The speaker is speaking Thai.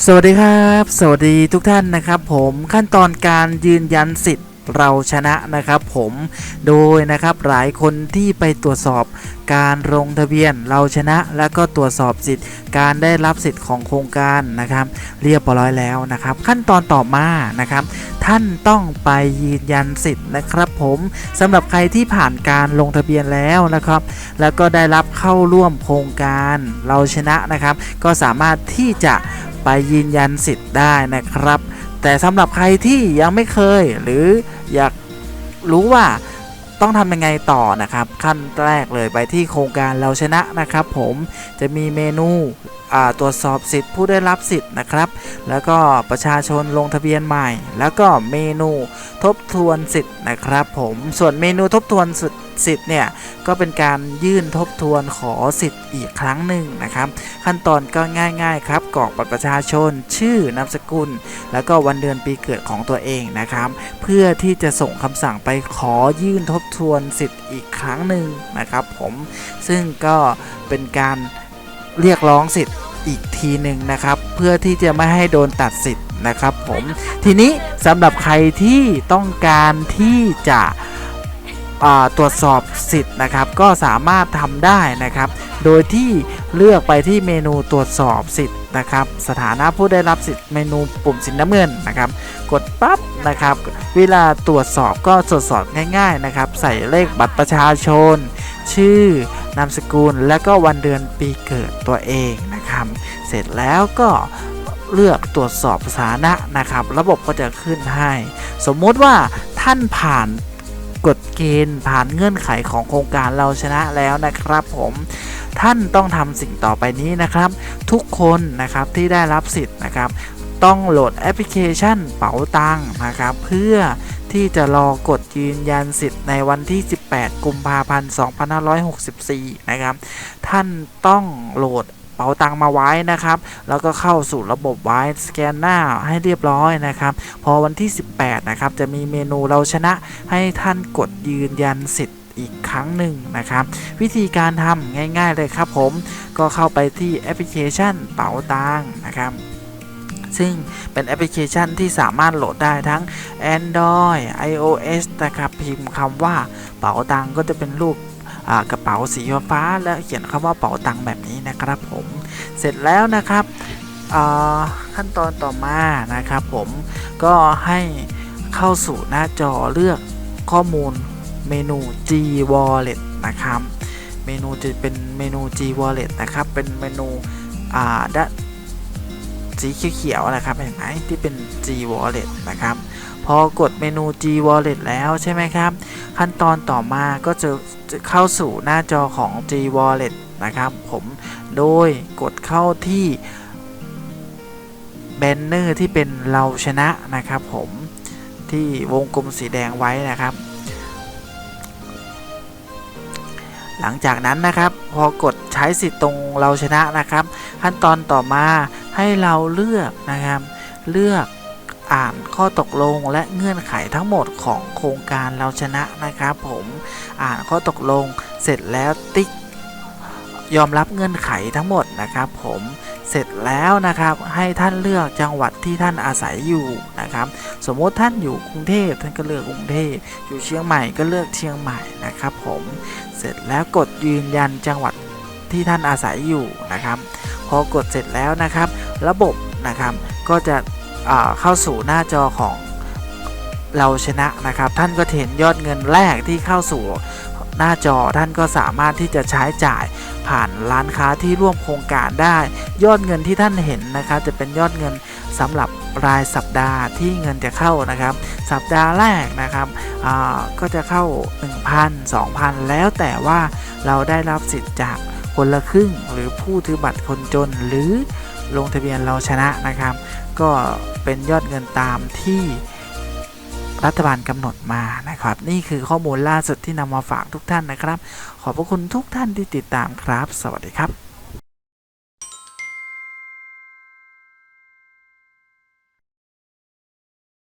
สวัสดีครับ สวัสดีทุกท่านนะครับ ผมขั้นตอนการยืนยันสิทธิ์ เราชนะนะครับผมโดยนะครับหลายคนที่ไปตรวจสอบการลงทะเบียนเราชนะ แล้วก็ตรวจสอบสิทธิ์ การได้รับสิทธิ์ของโครงการนะครับ เรียบร้อยแล้วนะครับ ขั้นตอนต่อมานะครับ ท่านต้องไปยืนยันสิทธิ์นะครับ ผมสำหรับใครที่ผ่านการลงทะเบียนแล้วนะครับ แล้วก็ได้รับเข้าร่วมโครงการเราชนะนะครับ ก็สามารถที่จะไปยืนยันสิทธิ์ได้นะครับ แต่สำหรับใครที่ยังไม่เคยหรือ อยากรู้ว่าต้องทำยังไงต่อนะครับ ขั้นแรกเลยไปที่โครงการเราชนะนะครับ ผมจะมีเมนูตรวจสอบสิทธิ์ผู้ได้รับสิทธิ์นะครับ แล้วก็ประชาชนลงทะเบียนใหม่ แล้วก็เมนูทบทวนสิทธิ์นะครับ ผมส่วนเมนูทบทวนสิทธิ์ สิทธิ์เนี่ยก็เป็นการยื่นทบทวนขอสิทธิ์อีกครั้งหนึ่งนะครับ ขั้นตอนก็ง่าย ๆ ครับกรอกบัตรประชาชน ชื่อนามสกุล แล้วก็วันเดือนปีเกิดของตัวเองนะครับ เพื่อที่จะส่งคำสั่งไปขอยื่นทบทวนสิทธิ์อีกครั้งหนึ่งนะครับผมซึ่งก็เป็นการเรียกร้องสิทธิ์อีกทีหนึ่งนะครับ เพื่อที่จะไม่ให้โดนตัดสิทธิ์นะครับผมทีนี้สำหรับใครที่ต้องการที่จะ ตรวจสอบสิทธิ์นะครับ ก็สามารถทำได้นะครับ โดยที่เลือกไปที่เมนูตรวจสอบสิทธิ์นะครับ สถานะผู้ได้รับสิทธิ์เมนูปุ่มสีน้ำเงินนะครับ กดปั๊บนะครับ เวลาตรวจสอบก็ตรวจสอบง่ายๆนะครับ ใส่เลขบัตรประชาชน ชื่อนามสกุล และก็วันเดือนปีเกิดตัวเองนะครับ เสร็จแล้วก็เลือกตรวจสอบสถานะนะครับ ระบบก็จะขึ้นให้ สมมุติว่าท่านผ่าน เกณฑ์ผ่านเงื่อนไขของโครงการเราชนะแล้วนะครับผมท่านต้องทำสิ่งต่อไปนี้นะครับ ทุกคนนะครับที่ได้รับสิทธิ์นะครับ ต้องโหลดแอปพลิเคชันเป๋าตังนะครับ เพื่อที่จะรอกดยืนยันสิทธิ์ในวันที่ 18 กุมภาพันธ์ 2564 นะครับ ท่านต้องโหลด ป๋าตังค์มาไว้นะครับ แล้วก็เข้าสู่ระบบไว้สแกนหน้าให้เรียบร้อยนะครับ พอวันที่ 18 นะครับ จะมีเมนูเราชนะให้ท่านกดยืนยันสิทธิ์อีกครั้งหนึ่งนะครับ วิธีการทำง่าย ๆ เลยครับผม ก็เข้าไปที่แอปพลิเคชันเป๋าตังค์นะครับซึ่งเป็นแอปพลิเคชันที่สามารถโหลดได้ทั้ง Android iOS นะครับ พิมพ์คำว่าเป๋าตังก็จะเป็นรูป กระเป๋าสีฟ้าและเขียนคำว่าเป๋าตังค์แบบนี้นะครับผมเสร็จแล้วนะครับขั้นตอนต่อมานะครับผมก็ให้เข้าสู่หน้าจอเลือกข้อมูลเมนู G Wallet นะครับ เมนูจะเป็นเมนู G Wallet นะครับ เป็นเมนูด้าน สีเขียวๆนะครับเห็นไหมที่เป็น G Wallet นะครับ พอกดเมนู G Wallet แล้วใช่ไหมครับ ขั้นตอนต่อมาก็จะจะเข้าสู่หน้าจอของ G Wallet นะครับ ผมโดยกดเข้าที่แบนเนอร์ที่เป็นเราชนะนะครับ ผมที่วงกลมสีแดงไว้นะครับ หลังจากนั้นนะครับ พอกดใช้สิทธิ์ตรงเราชนะนะครับ ขั้นตอนต่อมาให้เราเลือกนะครับ เลือกอ่านข้อตกลงและเงื่อนไขทั้งหมดของโครงการเราชนะนะครับ ผมอ่านข้อตกลงเสร็จแล้วติ๊กยอมรับเงื่อนไขทั้งหมดนะครับ ผมเสร็จแล้วนะครับให้ท่านเลือกจังหวัดที่ท่านอาศัยอยู่ นะครับ สมมติท่านอยู่กรุงเทพท่านก็เลือกกรุงเทพอยู่เชียงใหม่ก็เลือกเชียงใหม่นะครับผมเสร็จแล้วกดยืนยันจังหวัดที่ท่านอาศัยอยู่นะครับ พอกดเสร็จแล้วนะครับ ระบบนะครับก็จะเข้าสู่หน้าจอของเราชนะนะครับ ท่านก็เห็นยอดเงินแรกที่เข้าสู่หน้าจอท่านก็สามารถที่จะใช้จ่ายผ่านร้านค้าที่ร่วมโครงการได้ ยอดเงินที่ท่านเห็นนะครับ จะเป็นยอดเงินสำหรับ รายสัปดาห์ที่เงินจะเข้านะครับ สัปดาห์แรกนะครับก็จะเข้า 1,000 2,000 แล้วแต่ว่าเราได้รับสิทธิ์จากคนละครึ่ง หรือผู้ถือบัตรคนจนหรือลงทะเบียนเราชนะนะครับ ก็เป็นยอดเงินตามที่รัฐบาลกำหนดมานะครับ นี่คือข้อมูลล่าสุดที่นำมาฝากทุกท่านนะครับ ขอบพระคุณทุกท่านที่ติดตามครับ สวัสดีครับ